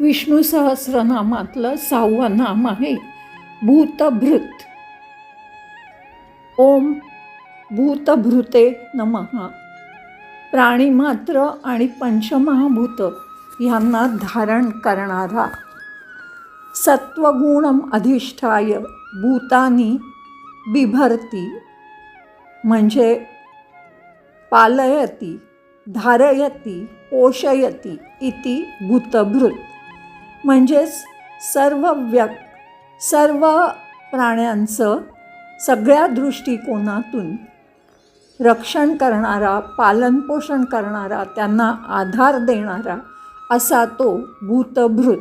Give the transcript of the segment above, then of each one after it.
विष्णू सहस्रनामातलं सहावं नाम आहे भूतभृत. ओम भूतभृते नमः. प्राणीमात्र आणि पंचमहाभूत यांना धारण करणारा सत्वगुणम अधिष्ठाय भूतानी बिभरती म्हणजे पालयती धारयती पोषयती इति भूतभृत. म्हणजेच सर्व व्यक सर्व प्राण्यांचं सगळ्या दृष्टिकोनातून रक्षण करणारा पालनपोषण करणारा त्यांना आधार देणारा असा तो भूतभृत.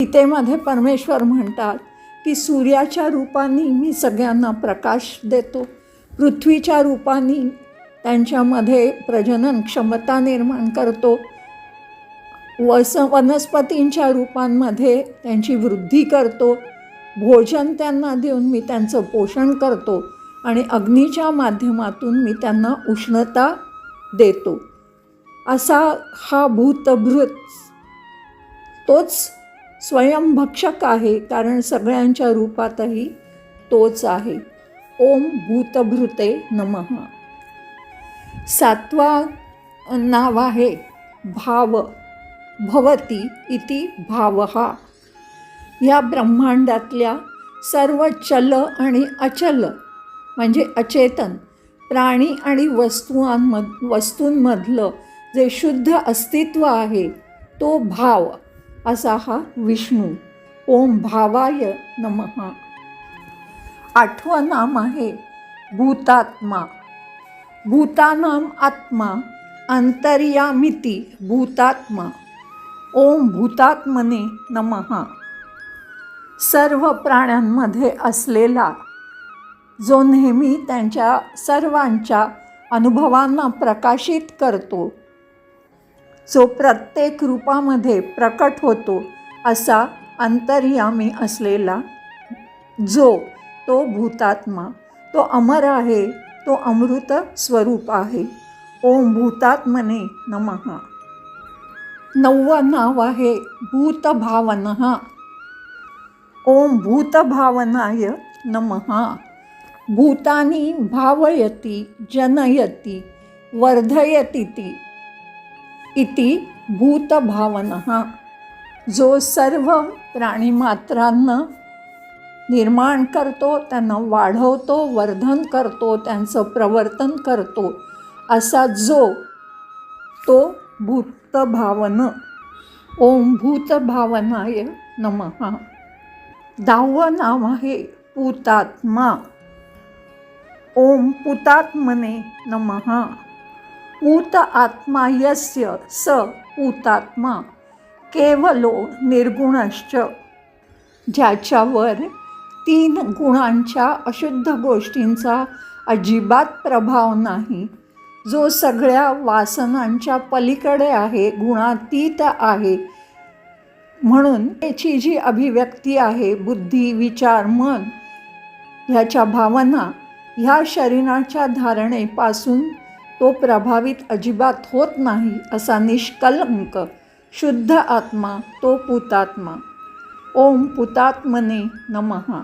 गीतेमध्ये परमेश्वर म्हणतात की सूर्याच्या रूपाने मी सगळ्यांना प्रकाश देतो. पृथ्वीच्या रूपाने त्यांच्यामध्ये प्रजनन क्षमता निर्माण करतो. वस वनस्पतींच्या रूपांमध्ये त्यांची वृद्धी करतो. भोजन त्यांना देऊन मी त्यांचं पोषण करतो आणि अग्नीच्या माध्यमातून मी त्यांना उष्णता देतो. असा हा भूतभृत तोच स्वयंभक्षक आहे कारण सगळ्यांच्या रूपातही तोच आहे. ओम भूतभृते नमः. सातवा नाव आहे भाव. भवती इति भावः। या ब्रह्मांडातल्या सर्व चल आणि अचल म्हणजे अचेतन प्राणी आणि वस्तूंमध वस्तूंमधलं जे शुद्ध अस्तित्व आहे तो भाव असा हा विष्णू ओम भावाय नमः। आठवं नाम आहे भूतात्मा। भूतानाम आत्मा अंतर्यामिती भूतात्मा। ओम भूतात्मने नमः. सर्व प्राण्यांमध्ये असलेला जो नेहमी त्यांच्या सर्वांच्या अनुभवांना प्रकाशित करतो जो प्रत्येक रूपामध्ये प्रकट होतो असा अंतर्यामी असलेला जो तो भूतात्मा तो अमर आहे तो अमृत स्वरूप आहे. ओम भूतात्मने नमः. नववं नाव आहे भूतभावन। ओम भूतभावनाय नमः। भूतानी भावयती जनयती वर्धयती ती इति भूतभावन। जो सर्व प्राणीमात्रांना निर्माण करतो त्यांना वाढवतो वर्धन करतो त्यांचं प्रवर्तन करतो असा जो तो भूतभावन ओम भूतभावनाय नमः. दहावं नाव आहे पूतात्मा. ओम पुतात्मने नमः. पूत आत्मा यस्य स पूतात्मा केवलो निर्गुणश्च. ज्याच्यावर तीन गुणांच्या अशुद्ध गोष्टींचा अजिबात प्रभाव नाही जो सगळ्या वासनांच्या पलीकडे आहे गुणातीत आहे. म्हणून त्याची जी अभिव्यक्ती आहे बुद्धी विचार मन ह्याच्या भावना ह्या शरीराच्या धारणेपासून तो प्रभावित अजिबात होत नाही असा निष्कलंक शुद्ध आत्मा तो पुतात्मा. ओम पुतात्मने नमः.